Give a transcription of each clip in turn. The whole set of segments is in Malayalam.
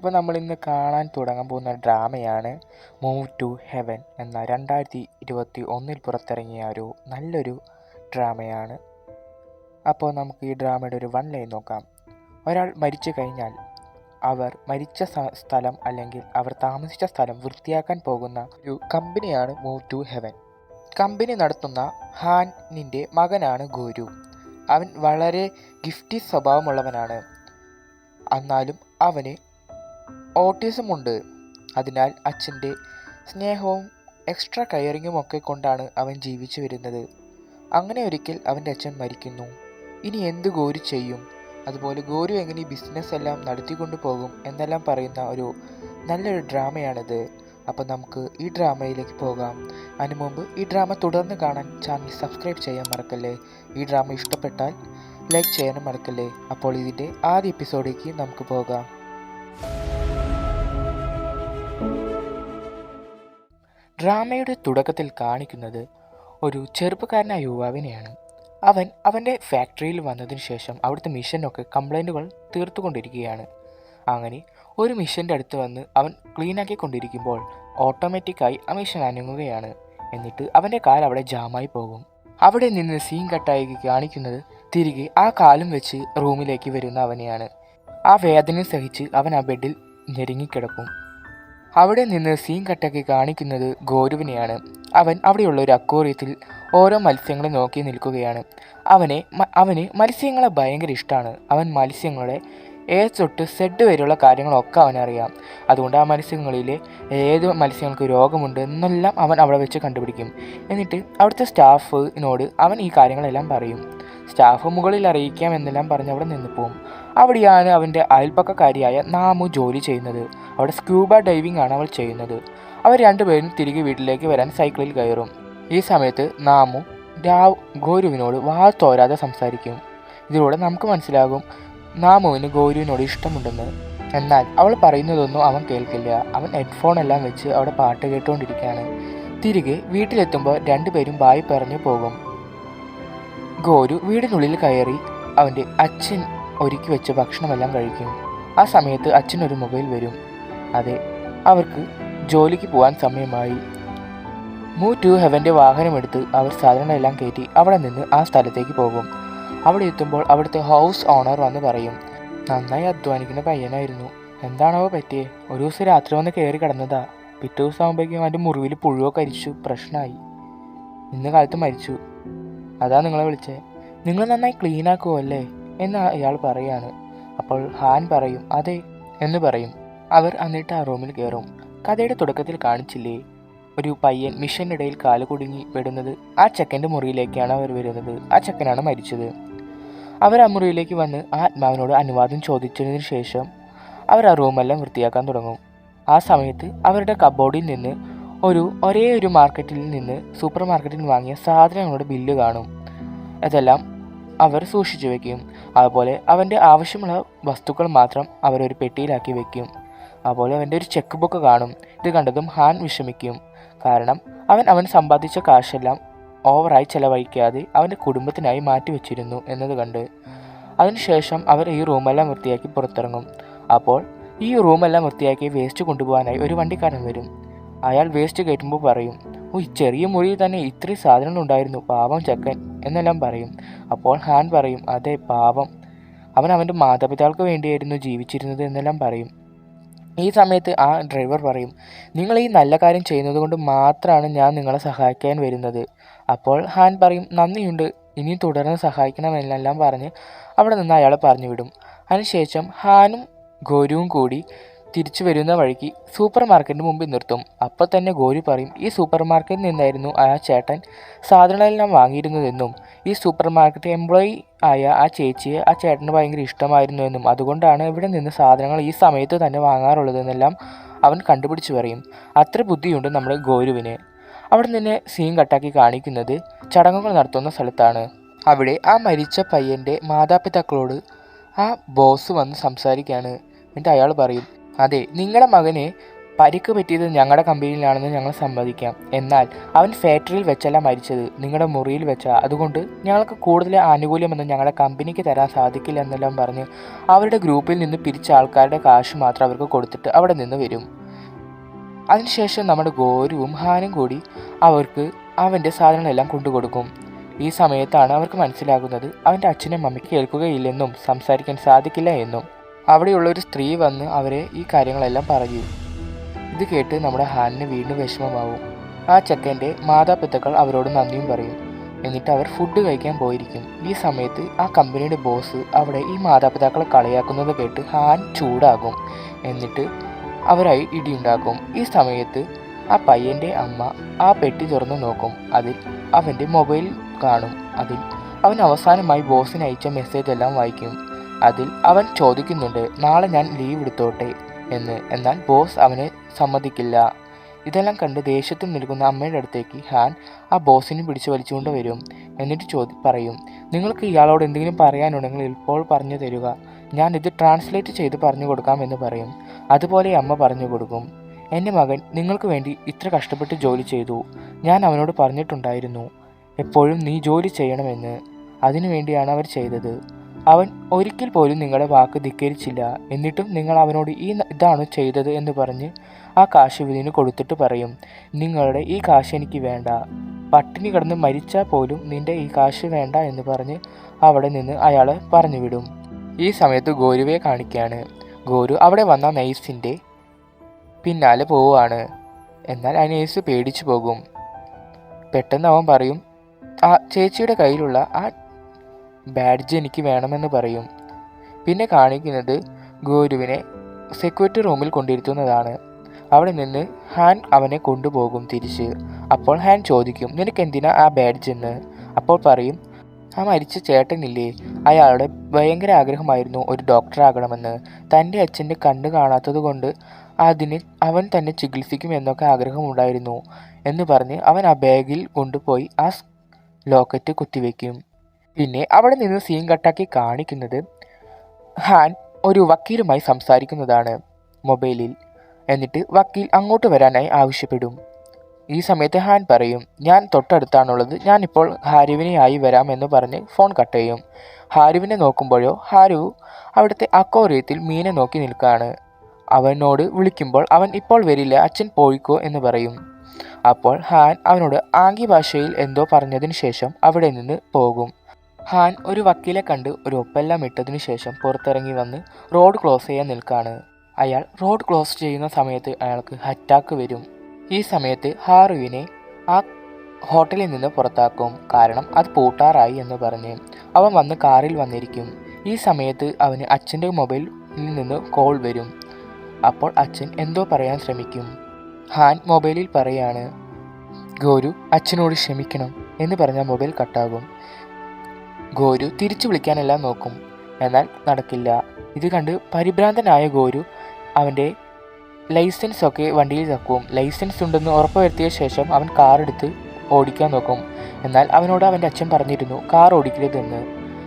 അപ്പോൾ നമ്മൾ ഇന്ന് കാണാൻ തുടങ്ങാൻ പോകുന്ന ഡ്രാമയാണ് മൂവ് ടു ഹെവൻ എന്ന രണ്ടായിരത്തി ഇരുപത്തി ഒന്നിൽ പുറത്തിറങ്ങിയ ഒരു നല്ലൊരു ഡ്രാമയാണ്. അപ്പോൾ നമുക്ക് ഈ ഡ്രാമയുടെ ഒരു വൺ ലൈൻ നോക്കാം. ഒരാൾ മരിച്ചു കഴിഞ്ഞാൽ അവർ മരിച്ച സ്ഥലം അല്ലെങ്കിൽ അവർ താമസിച്ച സ്ഥലം വൃത്തിയാക്കാൻ പോകുന്ന ഒരു കമ്പനിയാണ് മൂവ് ടു ഹെവൻ കമ്പനി നടത്തുന്ന ഹാനിന്റെ മകനാണ് ഗുരു. അവൻ വളരെ ഗിഫ്റ്റി സ്വഭാവമുള്ളവനാണ്. എന്നാലും അവന് ഓട്ടിസം ഉണ്ട് അതിനാൽ അച്ഛന്റെ സ്നേഹവും എക്സ്ട്രാ കെയറിങ്ങും ഒക്കെ കൊണ്ടാണ് അവൻ ജീവിച്ചു വരുന്നത്. അങ്ങനെ ഒരിക്കൽ അവന്റെ അച്ഛൻ മരിക്കുന്നു. ഇനി എന്ത് ഗോരു ചെയ്യും? അതുപോലെ ഗോരു എങ്ങനെ ബിസിനസ് എല്ലാം നടത്തിക്കൊണ്ടു പോകും എന്നെല്ലാം പറയുന്ന ഒരു നല്ലൊരു ഡ്രാമയാണിത്. അപ്പോൾ നമുക്ക് ഈ ഡ്രാമയിലേക്ക് പോകാം. അതിനു മുമ്പ് ഈ ഡ്രാമ തുടർന്ന് കാണാൻ ചാനൽ സബ്സ്ക്രൈബ് ചെയ്യാൻ മറക്കല്ലേ? ഈ ഡ്രാമ ഇഷ്ടപ്പെട്ടാൽ ലൈക്ക് ചെയ്യാനും മറക്കല്ലേ? അപ്പോൾ ഇതിന്റെ ആദ്യ എപ്പിസോഡിലേക്ക് നമുക്ക് പോകാം. ഡ്രാമയുടെ തുടക്കത്തിൽ കാണിക്കുന്നത് ഒരു ചെറുപ്പക്കാരനായ യുവാവിനെയാണ്. അവൻ അവന്റെ ഫാക്ടറിയിൽ വന്നതിന് ശേഷം അവിടുത്തെ മിഷനൊക്കെ കംപ്ലൈന്റുകൾ തീർത്തുകൊണ്ടിരിക്കുകയാണ്. അങ്ങനെ ഒരു മിഷന്റെ അടുത്ത് വന്ന് അവൻ ക്ലീനാക്കിക്കൊണ്ടിരിക്കുമ്പോൾ ഓട്ടോമാറ്റിക്കായി ആ മിഷൻ അനങ്ങുകയാണ്. എന്നിട്ട് അവന്റെ കാൽ അവിടെ ജാമായി പോകും. അവിടെ നിന്ന് സീൻ കട്ടായി കാണിക്കുന്നത് തിരികെ ആ കാലും വെച്ച് റൂമിലേക്ക് വരുന്ന അവനെയാണ്. ആ വേദന സഹിച്ച് അവൻ ആ ബെഡിൽ ഞെരുങ്ങിക്കിടക്കും. അവിടെ നിന്ന് സീൻ കട്ടാക്കി കാണിക്കുന്നത് ഗോരുവിനെയാണ്. അവൻ അവിടെയുള്ള ഒരു അക്വേറിയത്തിൽ ഓരോ മത്സ്യങ്ങളെ നോക്കി നിൽക്കുകയാണ്. അവനെ അവന് മത്സ്യങ്ങളെ ഭയങ്കര ഇഷ്ടമാണ് അവൻ മത്സ്യങ്ങളെ എ തൊട്ട് സെഡ് വരെയുള്ള കാര്യങ്ങളൊക്കെ അവനറിയാം. അതുകൊണ്ട് ആ മത്സ്യങ്ങളിൽ ഏത് മത്സ്യങ്ങൾക്ക് രോഗമുണ്ട് എന്നെല്ലാം അവൻ അവിടെ വെച്ച് കണ്ടുപിടിക്കും. എന്നിട്ട് അവിടുത്തെ സ്റ്റാഫിനോട് അവൻ ഈ കാര്യങ്ങളെല്ലാം പറയും. സ്റ്റാഫ് മുകളിൽ അറിയിക്കാം എന്നെല്ലാം പറഞ്ഞ് അവിടെ നിന്ന് പോകും അവിടെയാണ് അവന്റെ അയൽപ്പക്കക്കാരിയായ നാമു ജോലി ചെയ്യുന്നത്. അവിടെ സ്ക്യൂബ ഡൈവിംഗ് ആണ് അവൾ ചെയ്യുന്നത്. അവർ രണ്ടുപേരും തിരികെ വീട്ടിലേക്ക് വരാൻ സൈക്കിളിൽ കയറും. ഈ സമയത്ത് നാമു രാവ് ഗോരുവിനോട് വാ തോരാതെ സംസാരിക്കും. ഇതിലൂടെ നമുക്ക് മനസ്സിലാകും നാമുവിന് ഗോരുവിനോട് ഇഷ്ടമുണ്ടെന്ന്. എന്നാൽ അവൾ പറയുന്നതൊന്നും അവൻ കേൾക്കില്ല. അവൻ ഹെഡ്ഫോൺ എല്ലാം വെച്ച് അവിടെ പാട്ട് കേട്ടുകൊണ്ടിരിക്കുകയാണ്. തിരികെ വീട്ടിലെത്തുമ്പോൾ രണ്ടുപേരും ബായി പറഞ്ഞു പോകും. ഗോരു വീടിനുള്ളിൽ കയറി അവന്റെ അച്ഛൻ ഒരുക്കി വെച്ച ഭക്ഷണമെല്ലാം കഴിക്കും. ആ സമയത്ത് അച്ഛൻ ഒരു മൊബൈൽ വരും. അതെ അവർക്ക് ജോലിക്ക് പോകാൻ സമയമായി. മൂ ടു ഹെവന്റെ വാഹനമെടുത്ത് അവർ സാധനങ്ങളെല്ലാം കയറ്റി അവിടെ നിന്ന് ആ സ്ഥലത്തേക്ക് പോകും. അവിടെ എത്തുമ്പോൾ അവിടുത്തെ ഹൗസ് ഓണർ വന്ന് പറയും നന്നായി അധ്വാനിക്കുന്ന പയ്യനായിരുന്നു. എന്താണോ പറ്റിയേ? ഒരു ദിവസം രാത്രി വന്ന് കയറി കിടന്നതാ. പിറ്റേ ദിവസം ആകുമ്പോഴേക്കും അവന്റെ മുറിവിൽ പുഴുവൊക്കെ കരിച്ചു പ്രശ്നമായി ഇന്ന് കാലത്ത് മരിച്ചു. അതാ നിങ്ങളെ വിളിച്ചേ. നിങ്ങൾ നന്നായി ക്ലീൻ ആക്കുമല്ലേ എന്ന് അയാൾ പറയാണ്. അപ്പോൾ ഹാൻ പറയും അതെ എന്ന് പറയും. അവർ എന്നിട്ട് ആ റൂമിൽ കയറും കഥയുടെ തുടക്കത്തിൽ കാണിച്ചില്ലേ ഒരു പയ്യൻ മിഷനിടയിൽ കാൽ കുടുങ്ങി പെടുന്നത്. ആ ചെക്കന്റെ മുറിയിലേക്കാണ് അവർ വരുന്നത്. ആ ചെക്കനാണ് മരിച്ചത്. അവർ ആ മുറിയിലേക്ക് വന്ന് ആ ആത്മാവിനോട് അനുവാദം ചോദിച്ചതിന് ശേഷം അവർ ആ റൂമെല്ലാം വൃത്തിയാക്കാൻ തുടങ്ങും. ആ സമയത്ത് അവരുടെ കബോർഡിൽ നിന്ന് ഒരു ഒരേ ഒരു മാർക്കറ്റിൽ നിന്ന് സൂപ്പർ മാർക്കറ്റിൽ വാങ്ങിയ സാധനങ്ങളുടെ ബില്ല് കാണും. അതെല്ലാം അവർ സൂക്ഷിച്ചു വെക്കും. അതുപോലെ അവന്റെ ആവശ്യമുള്ള വസ്തുക്കൾ മാത്രം അവരൊരു പെട്ടിയിലാക്കി വെക്കും. അതുപോലെ അവന്റെ ഒരു ചെക്ക് ബുക്ക് കാണും. ഇത് കണ്ടതും ഹാൻ വിഷമിക്കും. കാരണം അവൻ അവൻ സമ്പാദിച്ച കാശെല്ലാം ഓവറായി ചെലവഴിക്കാതെ അവന്റെ കുടുംബത്തിനായി മാറ്റിവെച്ചിരുന്നു എന്നത് കണ്ട്. അതിനുശേഷം അവർ ഈ റൂമെല്ലാം വൃത്തിയാക്കി പുറത്തിറങ്ങും. അപ്പോൾ ഈ റൂമെല്ലാം വൃത്തിയാക്കി വേസ്റ്റ് കൊണ്ടുപോകാനായി ഒരു വണ്ടിക്കാരൻ വരും. അയാൾ വേസ്റ്റ് കയറ്റുമ്പോൾ പറയും ഓ ഈ ചെറിയ മുറിയിൽ തന്നെ ഇത്രയും സാധനങ്ങൾ ഉണ്ടായിരുന്നു പാവം ചക്കൻ എന്നെല്ലാം പറയും. അപ്പോൾ ഹാൻ പറയും അതെ പാവം. അവൻ അവന്റെ മാതാപിതാക്കൾക്ക് വേണ്ടിയായിരുന്നു ജീവിച്ചിരുന്നത് എന്നെല്ലാം പറയും. ഈ സമയത്ത് ആ ഡ്രൈവർ പറയും നിങ്ങൾ ഈ നല്ല കാര്യം ചെയ്യുന്നത് കൊണ്ട് മാത്രമാണ് ഞാൻ നിങ്ങളെ സഹായിക്കാൻ വരുന്നത്. അപ്പോൾ ഹാൻ പറയും നന്ദിയുണ്ട് ഇനിയും തുടർന്ന് സഹായിക്കണമെന്നെല്ലാം പറഞ്ഞ് അവിടെ നിന്ന് അയാളെ പറഞ്ഞു വിടും. അതിനുശേഷം ഹാനും ഗോരുവും കൂടി തിരിച്ചു വരുന്ന വഴിക്ക് സൂപ്പർ മാർക്കറ്റിന് മുമ്പിൽ നിർത്തും. അപ്പോൾ തന്നെ ഗോരി പറയും ഈ സൂപ്പർ മാർക്കറ്റിൽ നിന്നായിരുന്നു ആ ചേട്ടൻ സാധനങ്ങളെല്ലാം വാങ്ങിയിരുന്നതെന്നും ഈ സൂപ്പർ മാർക്കറ്റ് എംപ്ലോയി ആയ ആ ചേച്ചിയെ ആ ചേട്ടന് ഭയങ്കര ഇഷ്ടമായിരുന്നു എന്നും അതുകൊണ്ടാണ് ഇവിടെ നിന്ന് സാധനങ്ങൾ ഈ സമയത്ത് തന്നെ വാങ്ങാറുള്ളതെന്നെല്ലാം അവൻ കണ്ടുപിടിച്ച് പറയും. അത്ര ബുദ്ധിയുണ്ട് നമ്മുടെ ഗോരുവിന്. അവിടെ നിന്ന് സീൻ കട്ടാക്കി കാണിക്കുന്നത് ചടങ്ങുകൾ നടത്തുന്ന സ്ഥലത്താണ്. അവിടെ ആ മരിച്ച പയ്യന്റെ മാതാപിതാക്കളോട് ആ ബോസ് വന്ന് സംസാരിക്കുകയാണ്. എന്നിട്ട് അയാൾ പറയും അതെ നിങ്ങളുടെ മകനെ പരിക്ക് പറ്റിയത് ഞങ്ങളുടെ കമ്പനിയിലാണെന്ന് ഞങ്ങൾ സമ്മതിക്കാം. എന്നാൽ അവൻ ഫാക്ടറിയിൽ വെച്ചല്ല മരിച്ചത്. നിങ്ങളുടെ മുറിയിൽ വെച്ച. അതുകൊണ്ട് ഞങ്ങൾക്ക് കൂടുതൽ ആനുകൂല്യമെന്ന് ഞങ്ങളുടെ കമ്പനിക്ക് തരാൻ സാധിക്കില്ല എന്നെല്ലാം പറഞ്ഞ് അവരുടെ ഗ്രൂപ്പിൽ നിന്ന് പിരിച്ച ആൾക്കാരുടെ കാശ് മാത്രം അവർക്ക് കൊടുത്തിട്ട് അവിടെ നിന്ന് വരും. അതിനുശേഷം നമ്മുടെ ഗോരുവും ഹാനും കൂടി അവർക്ക് അവന്റെ സാധനങ്ങളെല്ലാം കൊണ്ടുകൊടുക്കും. ഈ സമയത്താണ് അവർക്ക് മനസ്സിലാകുന്നത് അവന്റെ അച്ഛനും അമ്മയ്ക്ക് കേൾക്കുകയില്ലെന്നും സംസാരിക്കാൻ സാധിക്കില്ല എന്നും. അവിടെയുള്ള ഒരു സ്ത്രീ വന്ന് അവരെ ഈ കാര്യങ്ങളെല്ലാം പറഞ്ഞു. ഇത് കേട്ട് നമ്മുടെ ഹാനിന് വീണ്ടും വിഷമമാവും. ആ ചെക്കന്റെ മാതാപിതാക്കൾ അവരോട് നന്ദിയും പറയും. എന്നിട്ട് അവർ ഫുഡ് കഴിക്കാൻ പോയിരിക്കും. ഈ സമയത്ത് ആ കമ്പനിയുടെ ബോസ് അവിടെ ഈ മാതാപിതാക്കളെ കളിയാക്കുന്നത് കേട്ട് ഹാൻ ചൂടാകും. എന്നിട്ട് അവരായി ഇടിയുണ്ടാക്കും ഈ സമയത്ത് ആ പയ്യന്റെ അമ്മ ആ പെട്ടി തുറന്നു നോക്കും. അതിൽ അവന്റെ മൊബൈൽ കാണും. അതിൽ അവൻ അവസാനമായി ബോസിന് അയച്ച മെസ്സേജ് എല്ലാം വായിക്കും. അതിൽ അവൻ ചോദിക്കുന്നുണ്ട് നാളെ ഞാൻ ലീവ് എടുത്തോട്ടെ? എന്ന്. എന്നാൽ ബോസ് അവനെ സമ്മതിക്കില്ല. ഇതെല്ലാം കണ്ട് ദേഷ്യത്തിൽ നിൽക്കുന്ന അമ്മയുടെ അടുത്തേക്ക് ഹാൻ ആ ബോസിനെ പിടിച്ചു വലിച്ചുകൊണ്ട് വരും. എന്നിട്ട് ചോദി പറയും നിങ്ങൾക്ക് ഇയാളോട് എന്തെങ്കിലും പറയാനുണ്ടെങ്കിൽ ഇപ്പോൾ പറഞ്ഞു തരിക. ഞാൻ ഇത് ട്രാൻസ്ലേറ്റ് ചെയ്ത് പറഞ്ഞു കൊടുക്കാം എന്ന് പറയും. അതുപോലെ അമ്മ പറഞ്ഞു കൊടുക്കും എന്റെ മകൻ നിങ്ങൾക്ക് വേണ്ടി ഇത്ര കഷ്ടപ്പെട്ട് ജോലി ചെയ്തു. ഞാൻ അവനോട് പറഞ്ഞിട്ടുണ്ടായിരുന്നു. എപ്പോഴും നീ ജോലി ചെയ്യണമെന്ന്. അതിനുവേണ്ടിയാണ് അവർ ചെയ്തത്. അവൻ ഒരിക്കൽ പോലും നിങ്ങളുടെ വാക്ക് ധിക്കരിച്ചില്ല. എന്നിട്ടും നിങ്ങൾ അവനോട് ഈ ഇതാണ് ചെയ്തത് എന്ന് പറഞ്ഞ് ആ കാശ് ഇതിന് കൊടുത്തിട്ട് പറയും നിങ്ങളുടെ ഈ കാശ് എനിക്ക് വേണ്ട. പട്ടിണി കിടന്ന് മരിച്ചാൽ പോലും നിന്റെ ഈ കാശ് വേണ്ട എന്ന് പറഞ്ഞ് അവിടെ നിന്ന് അയാളെ പറഞ്ഞു വിടും ഈ സമയത്ത് ഗോരുവെ കാണിക്കുകയാണ്. ഗോരു അവിടെ വന്ന നൈസിന്റെ പിന്നാലെ പോവുകയാണ്. എന്നാൽ ആ നൈസ് പേടിച്ചു പോകും. പെട്ടെന്ന് അവൻ പറയും ആ ചേച്ചിയുടെ കയ്യിലുള്ള ആ ബാഡ്ജ് എനിക്ക് വേണമെന്ന് പറയും. പിന്നെ കാണിക്കുന്നത് ഗോരുവിനെ സെക്യൂരിറ്റി റൂമിൽ കൊണ്ടിരുത്തുന്നതാണ്. അവിടെ നിന്ന് ഹാൻ അവനെ കൊണ്ടുപോകും തിരിച്ച്. അപ്പോൾ ഹാൻ ചോദിക്കും നിനക്ക് എന്തിനാ ആ ബാഡ്ജ് എന്ന് അപ്പോൾ പറയും ആ മരിച്ച ചേട്ടനില്ലേ. അയാളുടെ ഭയങ്കര ആഗ്രഹമായിരുന്നു ഒരു ഡോക്ടറാകണമെന്ന് തന്റെ അച്ഛന്റെ കണ്ണ് കാണാത്തത് കൊണ്ട് അതിന് അവൻ തന്നെ ചികിത്സിക്കും എന്നൊക്കെ ആഗ്രഹമുണ്ടായിരുന്നു എന്ന് പറഞ്ഞ് അവൻ ആ ബാഗിൽ കൊണ്ടുപോയി ആ ലോക്കറ്റ് കുത്തിവെക്കും. പിന്നെ അവിടെ നിന്ന് സീൻ കട്ടാക്കി കാണിക്കുന്നത് ഹാൻ ഒരു വക്കീലുമായി സംസാരിക്കുന്നതാണ് മൊബൈലിൽ. എന്നിട്ട് വക്കീൽ അങ്ങോട്ട് വരാനായി ആവശ്യപ്പെടും. ഈ സമയത്ത് ഹാൻ പറയും ഞാൻ തൊട്ടടുത്താണുള്ളത്. ഞാനിപ്പോൾ ഹാരുവിനെയായി വരാം എന്ന് പറഞ്ഞ് ഫോൺ കട്ട് ചെയ്യും. ഹാരുവിനെ നോക്കുമ്പോഴോ ഹാരു അവിടുത്തെ അക്കോറിയത്തിൽ മീനെ നോക്കി നിൽക്കുകയാണ് അവനോട് വിളിക്കുമ്പോൾ അവൻ ഇപ്പോൾ വരില്ല അച്ഛൻ പോയിക്കോ എന്ന് പറയും. അപ്പോൾ ഹാൻ അവനോട് ആംഗ്യ ഭാഷയിൽ എന്തോ പറഞ്ഞതിന് ശേഷം അവിടെ നിന്ന് പോകും. ഹാൻ ഒരു വക്കീലെ കണ്ട് ഒരു ഒപ്പെല്ലാം ഇട്ടതിനു ശേഷം പുറത്തിറങ്ങി വന്ന് റോഡ് ക്ലോസ് ചെയ്യാൻ നിൽക്കാണ്. അയാൾ റോഡ് ക്ലോസ് ചെയ്യുന്ന സമയത്ത് അയാൾക്ക് അറ്റാക്ക് വരും. ഈ സമയത്ത് ഹാറുവിനെ ആ ഹോട്ടലിൽ നിന്ന് പുറത്താക്കും. കാരണം അത് പൂട്ടാറായി എന്ന് പറഞ്ഞ് അവൻ വന്ന് കാറിൽ വന്നിരിക്കും. ഈ സമയത്ത് അവന് അച്ഛന്റെ മൊബൈലിൽ നിന്ന് കോൾ വരും. അപ്പോൾ അച്ഛൻ എന്തോ പറയാൻ ശ്രമിക്കും. ഹാൻ മൊബൈലിൽ പറയാണ് ഗോരു അച്ഛനോട് ക്ഷമിക്കണം എന്ന് പറഞ്ഞാൽ മൊബൈൽ കട്ടാകും. ഗോരു തിരിച്ചു വിളിക്കാനെല്ലാം നോക്കും. എന്നാൽ നടക്കില്ല. ഇത് കണ്ട് പരിഭ്രാന്തനായ ഗോരു അവന്റെ ലൈസൻസ് ഒക്കെ വണ്ടിയിൽ തക്കും ലൈസൻസ് ഉണ്ടെന്ന് ഉറപ്പുവരുത്തിയ ശേഷം അവൻ കാർ എടുത്ത് ഓടിക്കാൻ നോക്കും. എന്നാൽ അവനോട് അവന്റെ അച്ഛൻ പറഞ്ഞിരുന്നു കാർ ഓടിക്കരുതെന്ന്.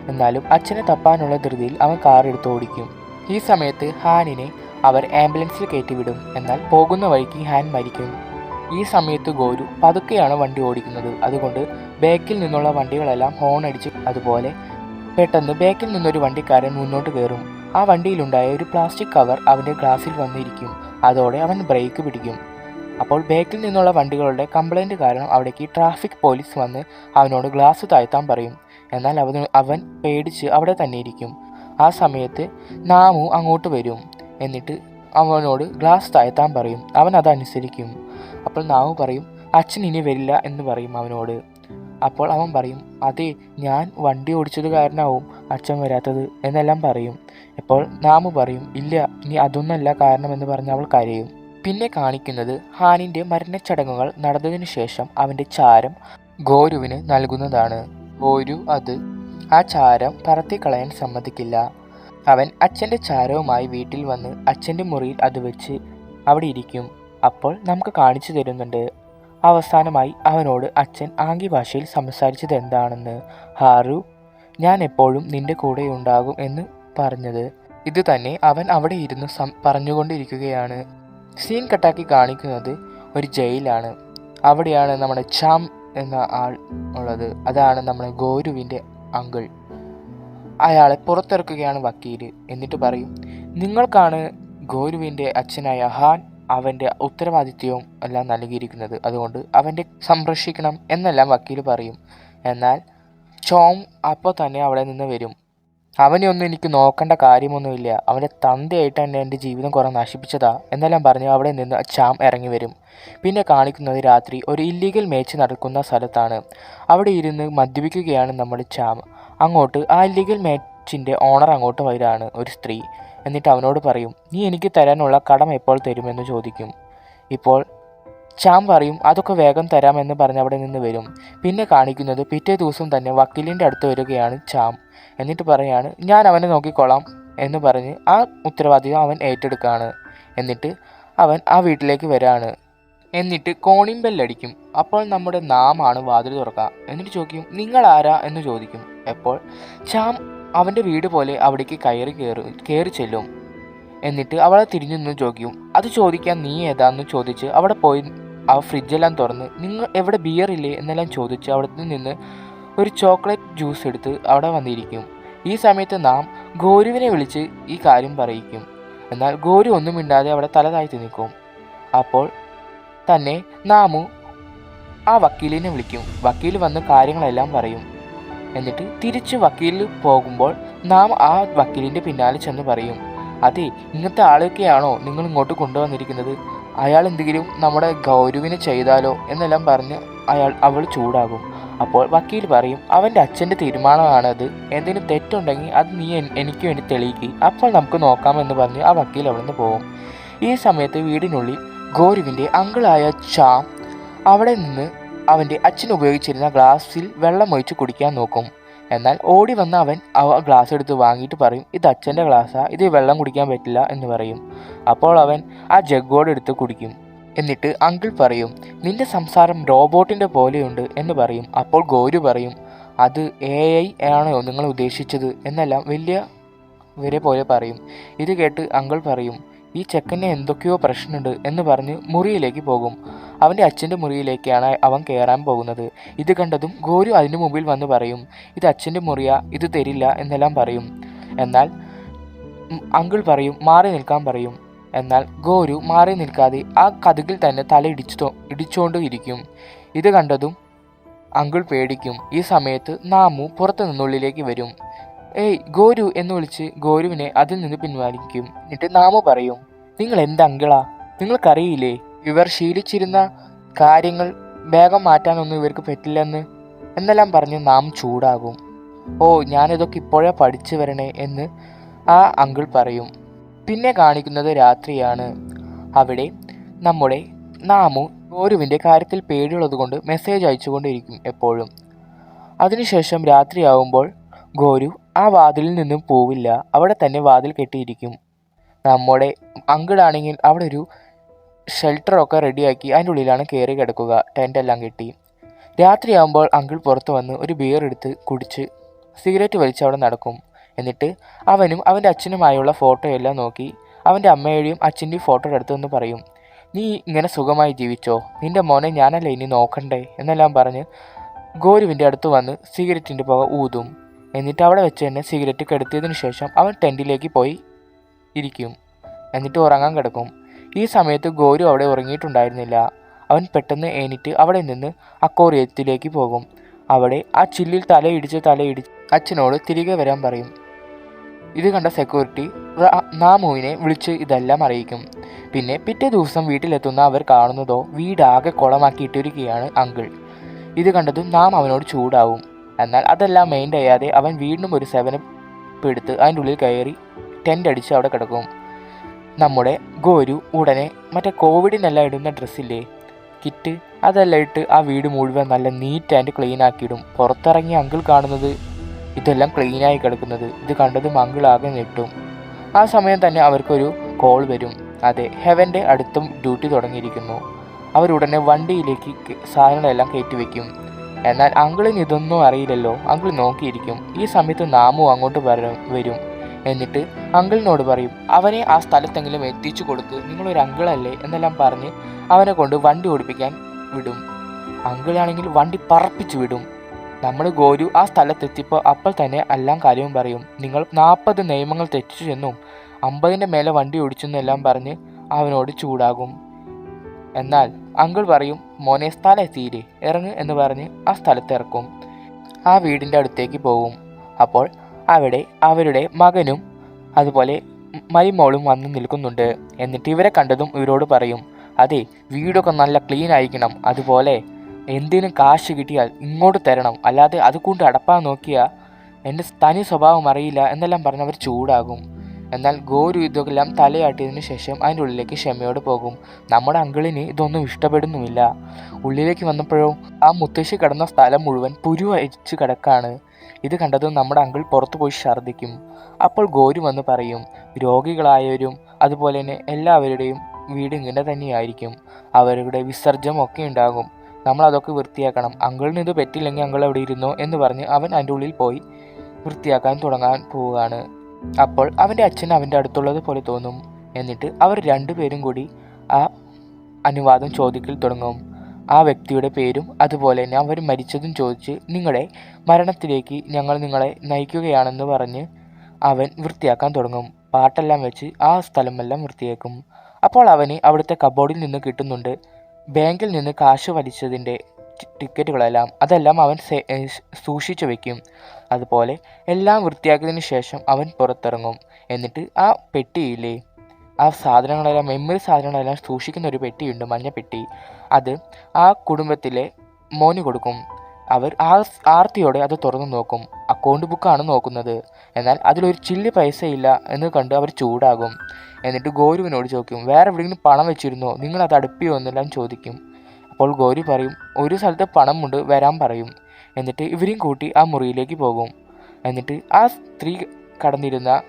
എന്നാലും അച്ഛനെ തപ്പാനുള്ള ധൃതിയിൽ അവൻ കാർ എടുത്ത് ഓടിക്കും. ഈ സമയത്ത് ഹാനിനെ അവർ ആംബുലൻസിൽ കയറ്റിവിടും എന്നാൽ പോകുന്ന വഴിക്ക് ഹാൻ മരിക്കും. ഈ സമയത്ത് ഗോരു പതുക്കെയാണ് വണ്ടി ഓടിക്കുന്നത്. അതുകൊണ്ട് ബാക്കിൽ നിന്നുള്ള വണ്ടികളെല്ലാം ഹോൺ അടിച്ച് അതുപോലെ പെട്ടെന്ന് ബാക്കിൽ നിന്നൊരു വണ്ടിക്കാരൻ മുന്നോട്ട് കയറും. ആ വണ്ടിയിലുണ്ടായ ഒരു പ്ലാസ്റ്റിക് കവർ അവന്റെ ഗ്ലാസിൽ വന്നിരിക്കും. അതോടെ അവൻ ബ്രേക്ക് പിടിക്കും. അപ്പോൾ ബാക്കിൽ നിന്നുള്ള വണ്ടികളുടെ കംപ്ലൈന്റ് കാരണം അവിടേക്ക് ട്രാഫിക് പോലീസ് വന്ന് അവനോട് ഗ്ലാസ് താഴ്ത്താൻ പറയും. എന്നാൽ അവൻ അവൻ പേടിച്ച് അവിടെ തന്നെ ഇരിക്കും. ആ സമയത്ത് നാമു അങ്ങോട്ട് വരും. എന്നിട്ട് അവനോട് ഗ്ലാസ് താഴ്ത്താൻ പറയും. അവൻ അതനുസരിക്കും. അപ്പോൾ നാമു പറയും അച്ഛൻ ഇനി വരില്ല എന്ന് പറയും അവനോട്. അപ്പോൾ അവൻ പറയും അതെ ഞാൻ വണ്ടി ഓടിച്ചത് കാരണമാവും അച്ഛൻ വരാത്തത് എന്നെല്ലാം പറയും. അപ്പോൾ നാമു പറയും ഇല്ല ഇനി അതൊന്നല്ല കാരണമെന്ന് പറഞ്ഞ് അവൾ കരയും. പിന്നെ കാണിക്കുന്നത് ഹാനിന്റെ മരണച്ചടങ്ങുകൾ നടന്നതിനു ശേഷം അവന്റെ ചാരം ഗോരുവിന് നൽകുന്നതാണ്. ഗോരു അത് ആ ചാരം പറത്തിക്കളയാൻ സമ്മതിക്കില്ല. അവൻ അച്ഛന്റെ ചാരവുമായി വീട്ടിൽ വന്ന് അച്ഛന്റെ മുറിയിൽ അത് വെച്ച് അവിടെ ഇരിക്കും. അപ്പോൾ നമുക്ക് കാണിച്ചു തരുന്നുണ്ട്. അവസാനമായി അവനോട് അച്ഛൻ ആംഗ്യ ഭാഷയിൽ സംസാരിച്ചത് എന്താണെന്ന്? ഹാറു ഞാൻ എപ്പോഴും നിന്റെ കൂടെ ഉണ്ടാകും എന്ന് പറഞ്ഞത്. ഇത് തന്നെ അവൻ അവിടെ ഇരുന്ന് സം പറഞ്ഞുകൊണ്ടിരിക്കുകയാണ്. സീൻ കട്ടാക്കി കാണിക്കുന്നത് ഒരു ജയിലാണ്. അവിടെയാണ് നമ്മുടെ ചാം എന്ന ആൾ ഉള്ളത്. അതാണ് നമ്മുടെ ഗോരുവിന്റെ അങ്കിൾ. അയാളെ പുറത്തിറക്കുകയാണ് വക്കീൽ. എന്നിട്ട് പറയും നിങ്ങൾക്കാണ് ഗോരുവിന്റെ അച്ഛനായ ഹാൻ അവന്റെ ഉത്തരവാദിത്വവും എല്ലാം നൽകിയിരിക്കുന്നത് അതുകൊണ്ട് അവന്റെ സംരക്ഷിക്കണം എന്നെല്ലാം വക്കീൽ പറയും. എന്നാൽ ചോം അപ്പോൾ തന്നെ അവിടെ നിന്ന് വരും. അവനെ ഒന്നും എനിക്ക് നോക്കേണ്ട കാര്യമൊന്നുമില്ല. അവന്റെ തന്തയായിട്ട് തന്നെ എന്റെ ജീവിതം കുറേ നശിപ്പിച്ചതാ എന്നെല്ലാം പറഞ്ഞ് അവിടെ നിന്ന് ചാം ഇറങ്ങി വരും. പിന്നെ കാണിക്കുന്നത് രാത്രി ഒരു ഇല്ലീഗൽ മേച്ച് നടക്കുന്ന സ്ഥലത്താണ്. അവിടെ ഇരുന്ന് മദ്യപിക്കുകയാണ് നമ്മുടെ ചാം അങ്ങോട്ട് ആ ഇല്ലീഗൽ മേച്ചിന്റെ ഓണർ അങ്ങോട്ട് വരികയാണ് ഒരു സ്ത്രീ. എന്നിട്ട് അവനോട് പറയും നീ എനിക്ക് തരാനുള്ള കടം എപ്പോൾ തരുമെന്ന് ചോദിക്കും. ഇപ്പോൾ ചാം പറയും അതൊക്കെ വേഗം തരാമെന്ന് പറഞ്ഞ് അവിടെ നിന്ന് വരും. പിന്നെ കാണിക്കുന്നത് പിറ്റേ ദിവസം തന്നെ വക്കീലിന്റെ അടുത്ത് വരികയാണ് ചാം. എന്നിട്ട് പറയാണ് ഞാൻ അവനെ നോക്കിക്കൊള്ളാം എന്ന് പറഞ്ഞ് ആ ഉത്തരവാദിത്വം അവൻ ഏറ്റെടുക്കുകയാണ് എന്നിട്ട് അവൻ ആ വീട്ടിലേക്ക് വരാണ്. എന്നിട്ട് കോണിംഗ് ബെല്ലടിക്കും. അപ്പോൾ നമ്മുടെ നാമാണ് വാതിൽ തുറക്കുക എന്നിട്ട് ചോദിക്കും നിങ്ങൾ ആരാ? എന്ന് ചോദിക്കും. എപ്പോൾ ചാം അവന്റെ വീട് പോലെ അവിടേക്ക് കയറി കയറി കയറി ചെല്ലും. എന്നിട്ട് അവളെ തിരിഞ്ഞു നിന്ന് ചോദിക്കും അത് ചോദിക്കാൻ നീ ഏതാന്ന്? ചോദിച്ച് അവിടെ പോയി ആ ഫ്രിഡ്ജെല്ലാം തുറന്ന് നിങ്ങൾ എവിടെ ബിയർ ഇല്ലേ? എന്നെല്ലാം ചോദിച്ച് അവിടെ നിന്ന് ഒരു ചോക്ലേറ്റ് ജ്യൂസ് എടുത്ത് അവിടെ വന്നിരിക്കും. ഈ സമയത്ത് നാം ഗോരുവിനെ വിളിച്ച് ഈ കാര്യം പറയിക്കും. എന്നാൽ ഗോരു ഒന്നും മിണ്ടാതെ അവിടെ തല താഴ്ത്തി നിൽക്കും. അപ്പോൾ തന്നെ നാമു ആ വക്കീലിനെ വിളിക്കും. വക്കീൽ വന്ന് കാര്യങ്ങളെല്ലാം പറയും. എന്നിട്ട് തിരിച്ച് വക്കീലിൽ പോകുമ്പോൾ നാം ആ വക്കീലിന്റെ പിന്നാലെ ചെന്ന് പറയും അതെ ഇങ്ങനത്തെ ആളൊക്കെയാണോ നിങ്ങൾ ഇങ്ങോട്ട് കൊണ്ടുവന്നിരിക്കുന്നത്? അയാൾ എന്തെങ്കിലും നമ്മുടെ ഗൗരവിനെ ചെയ്താലോ? എന്നെല്ലാം പറഞ്ഞ് അയാൾ അവൾ ചൂടാകും. അപ്പോൾ വക്കീൽ പറയും അവന്റെ അച്ഛന്റെ തീരുമാനമാണത്. എന്തെങ്കിലും തെറ്റുണ്ടെങ്കിൽ അത് നീ എനിക്ക് വേണ്ടി തെളിയിക്കുക അപ്പോൾ നമുക്ക് നോക്കാമെന്ന് പറഞ്ഞ് ആ വക്കീൽ അവിടെ നിന്ന് പോകും. ഈ സമയത്ത് വീടിനുള്ളിൽ ഗൗരുവിന്റെ അങ്കിളായ ചാം അവിടെ നിന്ന് അവന്റെ അച്ഛൻ ഉപയോഗിച്ചിരുന്ന ഗ്ലാസ്സിൽ വെള്ളം ഒഴിച്ച് കുടിക്കാൻ നോക്കും. എന്നാൽ ഓടി വന്ന അവൻ ആ ഗ്ലാസ് എടുത്ത് വാങ്ങിയിട്ട് പറയും ഇത് അച്ഛന്റെ ഗ്ലാസ്സാ ഇത് വെള്ളം കുടിക്കാൻ പറ്റില്ല എന്ന് പറയും. അപ്പോൾ അവൻ ആ ജഗ്ഗോട് എടുത്ത് കുടിക്കും. എന്നിട്ട് അങ്കിൾ പറയും നിന്റെ സംസാരം റോബോട്ടിന്റെ പോലെയുണ്ട് എന്ന് പറയും. അപ്പോൾ ഗോരു പറയും അത് എ ഐ ആണോ നിങ്ങൾ ഉദ്ദേശിച്ചത്? എന്നെല്ലാം വലിയ വരെ പോലെ പറയും. ഇത് കേട്ട് അങ്കിൾ പറയും ഈ ചെക്കന് എന്തൊക്കെയോ പ്രശ്നമുണ്ട് എന്ന് പറഞ്ഞ് മുറിയിലേക്ക് പോകും. അവന്റെ അച്ഛന്റെ മുറിയിലേക്കാണ് അവൻ കയറാൻ പോകുന്നത്. ഇത് കണ്ടതും ഗോരു അതിന് മുമ്പിൽ വന്ന് പറയും ഇത് അച്ഛന്റെ മുറിയാ ഇത് തരില്ല എന്നെല്ലാം പറയും. എന്നാൽ അങ്കിൾ പറയും മാറി നിൽക്കാൻ പറയും. എന്നാൽ ഗോരു മാറി നിൽക്കാതെ ആ കഥകിൽ തന്നെ തല ഇടിച്ചോ ഇടിച്ചുകൊണ്ട് ഇരിക്കും. ഇത് കണ്ടതും അങ്കിൾ പേടിക്കും. ഈ സമയത്ത് നാമു പുറത്തു നിന്നുള്ളിലേക്ക് വരും. ഏയ് ഗോരു എന്ന് വിളിച്ച് ഗോരുവിനെ അതിൽ നിന്ന് പിൻവലിക്കും. എന്നിട്ട് നാമ പറയും നിങ്ങൾ എന്ത് നിങ്ങൾക്കറിയില്ലേ ഇവർ ശീലിച്ചിരുന്ന കാര്യങ്ങൾ വേഗം മാറ്റാനൊന്നും ഇവർക്ക് പറ്റില്ലെന്ന്? എന്നെല്ലാം പറഞ്ഞ് നാം ചൂടാകും. ഓ ഞാനിതൊക്കെ ഇപ്പോഴേ പഠിച്ചു വരണേ എന്ന് ആ അങ്കിൾ പറയും. പിന്നെ കാണിക്കുന്നത് രാത്രിയാണ്. അവിടെ നമ്മുടെ നാമു ഗോരുവിന്റെ കാര്യത്തിൽ പേടിയുള്ളതുകൊണ്ട് മെസ്സേജ് അയച്ചുകൊണ്ടിരിക്കും എപ്പോഴും. അതിനുശേഷം രാത്രിയാവുമ്പോൾ ഗോരു ആ വാതിലിൽ നിന്നും പോവില്ല. അവിടെ തന്നെ വാതിൽ കെട്ടിയിരിക്കും. നമ്മുടെ അങ്കിളാണെങ്കിൽ അവിടെ ഒരു ഷെൽട്ടറൊക്കെ റെഡിയാക്കി അതിന്റെ ഉള്ളിലാണ് കയറി കിടക്കുക. ടെന്റെല്ലാം കെട്ടി. രാത്രിയാകുമ്പോൾ അങ്കിൾ പുറത്ത് വന്ന് ഒരു ബിയർ എടുത്ത് കുടിച്ച് സിഗരറ്റ് വലിച്ച് അവിടെ നടക്കും. എന്നിട്ട് അവനും അവന്റെ അച്ഛനുമായുള്ള ഫോട്ടോ എല്ലാം നോക്കി അവന്റെ അമ്മയുടെയും അച്ഛന്റെയും ഫോട്ടോ എടുത്തെന്ന് പറയും നീ ഇങ്ങനെ സുഖമായി ജീവിച്ചോ? നിന്റെ മോനെ ഞാനല്ലേ ഇനി നോക്കണ്ടേ? എന്നെല്ലാം പറഞ്ഞ് ഗോരുവിന്റെ അടുത്ത് വന്ന് സിഗരറ്റിന്റെ പുക ഊതും. എന്നിട്ട് അവിടെ വെച്ച് തന്നെ സിഗരറ്റ് കെടുത്തിയതിനു ശേഷം അവൻ ടെന്റിലേക്ക് പോയി ഇരിക്കും. എന്നിട്ട് ഉറങ്ങാൻ കിടക്കും. ഈ സമയത്ത് ഗോരു അവിടെ ഉറങ്ങിയിട്ടുണ്ടായിരുന്നില്ല. അവൻ പെട്ടെന്ന് എണീറ്റ് അവിടെ നിന്ന് അക്കോറിയത്തിലേക്ക് പോകും. അവിടെ ആ ചില്ലിൽ തലയിടിച്ച് തലയിടിച്ച് അച്ഛനോട് തിരികെ വരാൻ പറയും. ഇത് കണ്ട സെക്യൂരിറ്റി നാമുവിനെ വിളിച്ച് ഇതെല്ലാം അറിയിക്കും. പിന്നെ പിറ്റേ ദിവസം വീട്ടിലെത്തുന്ന അവർ കാണുന്നതോ വീടാകെ കുളമാക്കിയിട്ടിരിക്കുകയാണ് അങ്കിൾ. ഇത് കണ്ടതും നാം അവനോട് ചൂടാവും. എന്നാൽ അതെല്ലാം മെയിൻ ചെയ്യാതെ അവൻ വീണ്ടും ഒരു സെവനപ്പ് എടുത്ത് അതിന്റെ ഉള്ളിൽ കയറി ടെന്റ് അടിച്ച് അവിടെ കിടക്കും. നമ്മുടെ ഗോരു ഉടനെ മറ്റേ കോവിഡിനെല്ലാം ഇടുന്ന ഡ്രസ്സില്ലേ കിറ്റ് അതെല്ലാം ഇട്ട് ആ വീട് മുഴുവൻ നല്ല നീറ്റ് ആൻഡ് ക്ലീൻ ആക്കിയിടും. പുറത്തിറങ്ങി അങ്കിൾ കാണുന്നത് ഇതെല്ലാം ക്ലീനായി കിടക്കുന്നത്. ഇത് കണ്ടതും അങ്കിൾ ആകെ ഞെട്ടും. ആ സമയം തന്നെ അവർക്കൊരു കോൾ വരും. അതെ ഹെവന്റെ അടുത്തും ഡ്യൂട്ടി തുടങ്ങിയിരിക്കുന്നു. അവരുടനെ വണ്ടിയിലേക്ക് സാധനങ്ങളെല്ലാം കയറ്റി വെക്കും. എന്നാൽ അങ്കിളിന് ഇതൊന്നും അറിയില്ലല്ലോ. അങ്കിൾ നോക്കിയിരിക്കും. ഈ സമയത്ത് നാമു അങ്ങോട്ട് വരും എന്നിട്ട് അങ്കിളിനോട് പറയും അവനെ ആ സ്ഥലത്തെങ്കിലും എത്തിച്ചു കൊടുത്ത് നിങ്ങളൊരു അങ്കിളല്ലേ? എന്നെല്ലാം പറഞ്ഞ് അവനെ കൊണ്ട് വണ്ടി ഓടിപ്പിക്കാൻ വിടും. അങ്കിളാണെങ്കിൽ വണ്ടി പറപ്പിച്ചു വിടും. നമ്മൾ ഗോരു ആ സ്ഥലത്തെത്തിയപ്പോൾ അപ്പോൾ തന്നെ എല്ലാം കാര്യവും പറയും. നിങ്ങൾ നാൽപ്പത് നിയമങ്ങൾ തെറ്റിച്ചു എന്നും അമ്പതിന്റെ മേലെ വണ്ടി ഓടിച്ചെന്നെല്ലാം പറഞ്ഞ് അവനോട് ചൂടാകും. എന്നാൽ അങ്കിൾ പറയും മോനെ സ്ഥലം ഇറങ്ങ് എന്ന് പറഞ്ഞ് ആ സ്ഥലത്ത് ഇറക്കും. ആ വീടിന്റെ അടുത്തേക്ക് പോകും അപ്പോൾ അവിടെ അവരുടെ മകനും അതുപോലെ മരിമോളും വന്ന് നിൽക്കുന്നുണ്ട്. എന്നിട്ട് ഇവരെ കണ്ടതും ഇവരോട് പറയും അതെ വീടൊക്കെ നല്ല ക്ലീൻ ആയിരിക്കണം. അതുപോലെ എന്തിനും കാശ് കിട്ടിയാൽ ഇങ്ങോട്ട് തരണം. അല്ലാതെ അതുകൊണ്ട് അടപ്പാൻ നോക്കിയാൽ എന്റെ തനി സ്വഭാവം അറിയില്ല എന്നെല്ലാം പറഞ്ഞ് അവർ ചൂടാകും. എന്നാൽ ഗോരു ഇതെല്ലാം തലയാട്ടിയതിനു ശേഷം അതിന്റെ ഉള്ളിലേക്ക് ക്ഷമയോട് പോകും. നമ്മുടെ അങ്കിളിന് ഇതൊന്നും ഇഷ്ടപ്പെടുന്നുമില്ല. ഉള്ളിലേക്ക് വന്നപ്പോഴോ ആ മുത്തശ്ശി കിടന്ന സ്ഥലം മുഴുവൻ പുരുവരിച്ച് കിടക്കാണ്. ഇത് കണ്ടതും നമ്മുടെ അങ്കിൾ പുറത്തു പോയി ഛർദ്ദിക്കും. അപ്പോൾ ഗോരു വന്ന് പറയും രോഗികളായവരും അതുപോലെ തന്നെ എല്ലാവരുടെയും വീട് ഇങ്ങനെ തന്നെയായിരിക്കും. അവരുടെ വിസർജം ഒക്കെ ഉണ്ടാകും. നമ്മൾ അതൊക്കെ വൃത്തിയാക്കണം. അങ്കിളിന് ഇത് പറ്റില്ലെങ്കിൽ അങ്കിൾ അവിടെ ഇരുന്നോ? എന്ന് പറഞ്ഞ് അവൻ അതിന്റെ ഉള്ളിൽ പോയി വൃത്തിയാക്കാൻ തുടങ്ങാൻ പോവുകയാണ്. അപ്പോൾ അവന്റെ അച്ഛൻ അവന്റെ അടുത്തുള്ളത് പോലെ തോന്നും. എന്നിട്ട് അവർ രണ്ടുപേരും കൂടി ആ അനുവാദം ചോദിക്കൽ തുടങ്ങും. ആ വ്യക്തിയുടെ പേരും അതുപോലെ തന്നെ അവർ മരിച്ചതും ചോദിച്ച് നിങ്ങളുടെ മരണത്തിലേക്ക് ഞങ്ങൾ നിങ്ങളെ നയിക്കുകയാണെന്ന് പറഞ്ഞ് അവൻ വൃത്തിയാക്കാൻ തുടങ്ങും. പാട്ടെല്ലാം വെച്ച് ആ സ്ഥലമെല്ലാം വൃത്തിയാക്കും. അപ്പോൾ അവന് അവിടുത്തെ കബോർഡിൽ നിന്ന് കിട്ടുന്നുണ്ട്. ബാങ്കിൽ നിന്ന് കാശ് വലിച്ചതിന്റെ ടിക്കറ്റുകളെല്ലാം. അതെല്ലാം അവൻ സൂക്ഷിച്ചു വെക്കും. അതുപോലെ എല്ലാം വൃത്തിയാക്കിയതിന് ശേഷം അവൻ പുറത്തിറങ്ങും. എന്നിട്ട് ആ പെട്ടിയില്ലേ? ആ സാധനങ്ങളെല്ലാം മെമ്മറി സാധനങ്ങളെല്ലാം സൂക്ഷിക്കുന്ന ഒരു പെട്ടിയുണ്ട് മഞ്ഞ പെട്ടി. അത് ആ കുടുംബത്തിലെ മോന് കൊടുക്കും. അവർ ആർത്തിയോടെ അത് തുറന്നു നോക്കും. അക്കൗണ്ട് ബുക്കാണ് നോക്കുന്നത്. എന്നാൽ അതിലൊരു ചില്ലി ഇല്ല എന്ന് കണ്ട് അവർ ചൂടാകും. എന്നിട്ട് ഗോരുവിനോട് ചോദിക്കും വേറെ എവിടെയെങ്കിലും പണം വെച്ചിരുന്നോ? നിങ്ങൾ അത് അടുപ്പിയോ? എന്നെല്ലാം ചോദിക്കും. അപ്പോൾ ഗൗരി പറയും ഒരു സ്ഥലത്ത് പണമുണ്ട് വരാൻ പറയും. എന്നിട്ട് ഇവരെയും കൂട്ടി ആ മുറിയിലേക്ക് പോകും. എന്നിട്ട് ആ സ്ത്രീ കടന്നിരുന്ന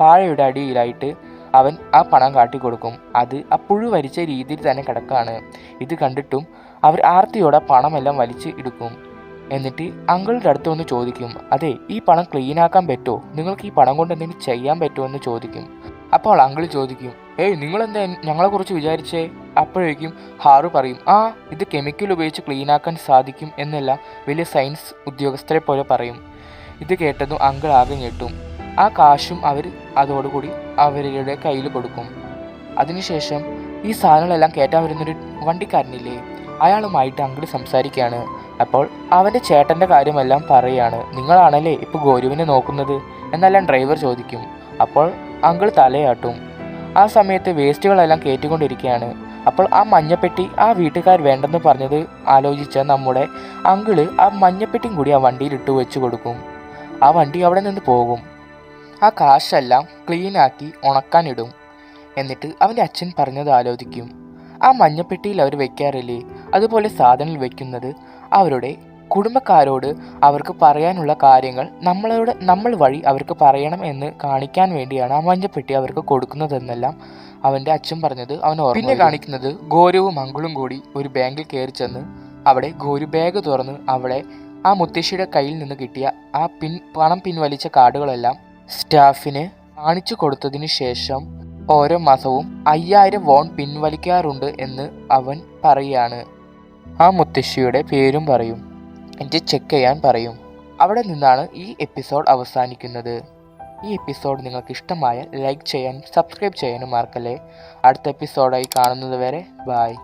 പാഴയുടെ അടിയിലായിട്ട് അവൻ ആ പണം കാട്ടിക്കൊടുക്കും. അത് ആ പുഴു വലിച്ച രീതിയിൽ തന്നെ കിടക്കാണ്. ഇത് കണ്ടിട്ടും അവർ ആർത്തിയോടെ പണമെല്ലാം വലിച്ച് എടുക്കും. എന്നിട്ട് അങ്കിളുടെ അടുത്ത് വന്ന് ചോദിക്കും അതെ ഈ പണം ക്ലീൻ ആക്കാൻ പറ്റുമോ? നിങ്ങൾക്ക് ഈ പണം കൊണ്ട് എന്തെങ്കിലും ചെയ്യാൻ പറ്റുമോ? എന്ന് ചോദിക്കും. അപ്പോൾ അങ്കിൾ ചോദിക്കും ഏയ് നിങ്ങളെന്താ ഞങ്ങളെക്കുറിച്ച് വിചാരിച്ചേ? അപ്പോഴേക്കും ഹാറു പറയും ആ ഇത് കെമിക്കൽ ഉപയോഗിച്ച് ക്ലീൻ ആക്കാൻ സാധിക്കും എന്നെല്ലാം വലിയ സയൻസ് ഉദ്യോഗസ്ഥരെ പോലെ പറയും. ഇത് കേട്ടതും അങ്കിൾ ആകെ ഞെട്ടും. ആ കാശും അവർ അതോടുകൂടി അവരുടെ കയ്യിൽ കൊടുക്കും. അതിനുശേഷം ഈ സാധനങ്ങളെല്ലാം കയറ്റാൻ വരുന്നൊരു വണ്ടിക്കാരനില്ലേ അയാളുമായിട്ട് അങ്കിൾ സംസാരിക്കുകയാണ്. അപ്പോൾ അവന്റെ ചേട്ടന്റെ കാര്യമെല്ലാം പറയുകയാണ് നിങ്ങളാണല്ലേ ഇപ്പോൾ ഗോരുവിനെ നോക്കുന്നത്? എന്നെല്ലാം ഡ്രൈവർ ചോദിക്കും. അപ്പോൾ അങ്കിൾ തലയാട്ടും. ആ സമയത്ത് വേസ്റ്റുകളെല്ലാം കയറ്റിക്കൊണ്ടിരിക്കുകയാണ് അപ്പോൾ ആ മഞ്ഞപ്പെട്ടി ആ വീട്ടുകാർ വേണ്ടെന്ന് പറഞ്ഞത് ആലോചിച്ച നമ്മുടെ അങ്കിൾ ആ മഞ്ഞപ്പെട്ടിയും കൂടി ആ വണ്ടിയിൽ ഇട്ട് വെച്ച് കൊടുക്കും. ആ വണ്ടി അവിടെ നിന്ന് പോകും. ആ കാശെല്ലാം ക്ലീനാക്കി ഉണക്കാനിടും എന്നിട്ട് അവന്റെ അച്ഛൻ പറഞ്ഞത് ആലോചിക്കും. ആ മഞ്ഞപ്പെട്ടിയിൽ അവർ വെക്കാറില്ലേ? അതുപോലെ സാധനങ്ങൾ വെക്കുന്നത് അവരുടെ കുടുംബക്കാരോട് അവർക്ക് പറയാനുള്ള കാര്യങ്ങൾ നമ്മളോട് നമ്മൾ വഴി അവർക്ക് പറയണം എന്ന് കാണിക്കാൻ വേണ്ടിയാണ് ആ മഞ്ഞപ്പെട്ടി അവർക്ക് കൊടുക്കുന്നതെന്നെല്ലാം അവന്റെ അച്ഛൻ പറഞ്ഞത് അവൻ ഓർമ്മ പിന്നെ കാണിക്കുന്നത് ഗോരവും മംഗളും കൂടി ഒരു ബാങ്കിൽ കയറി ചെന്ന് അവിടെ ഗോരു ബാഗ് തുറന്ന് അവളെ ആ മുത്തശ്ശിയുടെ കയ്യിൽ നിന്ന് കിട്ടിയ ആ പിൻ പണം പിൻവലിച്ച കാർഡുകളെല്ലാം സ്റ്റാഫിന് കാണിച്ചു കൊടുത്തതിന് ശേഷം ഓരോ മാസവും അയ്യായിരം വോൺ പിൻവലിക്കാറുണ്ട് എന്ന് അവൻ പറയുകയാണ്. ആ മുത്തശ്ശിയുടെ പേരും പറയും. എന്നിട്ട് ചെക്ക് ചെയ്യാൻ പറയും. അവിടെ നിന്നാണ് ഈ എപ്പിസോഡ് അവസാനിക്കുന്നത്. ഈ എപ്പിസോഡ് നിങ്ങൾക്ക് ഇഷ്ടമായാൽ ലൈക്ക് ചെയ്യാനും സബ്സ്ക്രൈബ് ചെയ്യാനും മറക്കല്ലേ. അടുത്ത എപ്പിസോഡായി കാണുന്നത് വരെ ബായ്